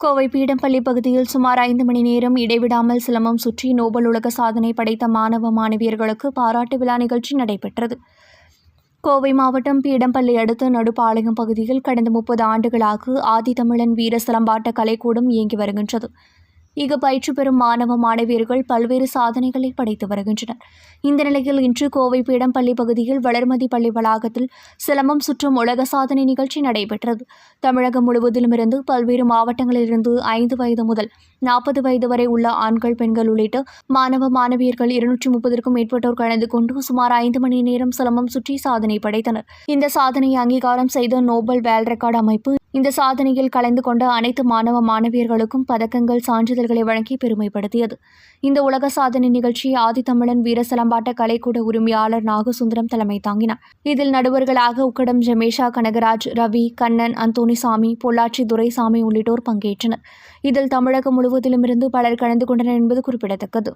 கோவை பீடம்பள்ளி பகுதியில் சுமார் ஐந்து மணி நேரம் இடைவிடாமல் சிலம்பம் சுற்றி நோபல் உலக சாதனை படைத்த மாணவ மாணவியர்களுக்கு பாராட்டு விழா நிகழ்ச்சி நடைபெற்றது. கோவை மாவட்டம் பீடம்பள்ளி அடுத்த நடுப்பாளையம் பகுதியில் கடந்த முப்பது ஆண்டுகளாக ஆதித்தமிழன் வீர சிலம்பாட்ட கலைக்கூடம் இயங்கி வருகின்றது. இங்கு பயிற்சி பெறும் மாணவ மாணவியர்கள் பல்வேறு சாதனைகளை படைத்து வருகின்றனர். இந்த நிலையில் இன்று கோவை பீடம்பள்ளி பகுதியில் வளர்மதி பள்ளி வளாகத்தில் சிலம்பம் சுற்றும் உலக சாதனை நிகழ்ச்சி நடைபெற்றது. தமிழகம் முழுவதிலும் இருந்து பல்வேறு மாவட்டங்களிலிருந்து ஐந்து வயது முதல் நாற்பது வயது வரை உள்ள ஆண்கள் பெண்கள் உள்ளிட்ட மாணவ மாணவியர்கள் இருநூற்றி முப்பதற்கும் மேற்பட்டோர் கலந்து கொண்டு சுமார் ஐந்து மணி நேரம் சிலம்பம் சுற்றி சாதனை படைத்தனர். இந்த சாதனையை அங்கீகாரம் செய்த நோபல் வேல் ரெக்கார்டு அமைப்பு இந்த சாதனையில் கலந்து கொண்ட அனைத்து மாணவ மாணவியர்களுக்கும் பதக்கங்கள் சான்றிதழ் சான்றிதழ்களை வழங்கி பெருமைப்படுத்தியது. இந்த உலக சாதனை நிகழ்ச்சியை ஆதித்தமிழன் வீரசலம்பாட்ட கலைக்கூட உரிமையாளர் நாகசுந்தரம் தலைமை தாங்கினார். இதில் நடுவர்களாக உக்கடம் ஜமேஷா கனகராஜ் ரவி கண்ணன் அந்தோணிசாமி பொள்ளாச்சி துரைசாமி உள்ளிட்டோர் பங்கேற்றனர். இதில் தமிழகம் முழுவதிலுமிருந்து பலர் கலந்து கொண்டனர் என்பது குறிப்பிடத்தக்கது.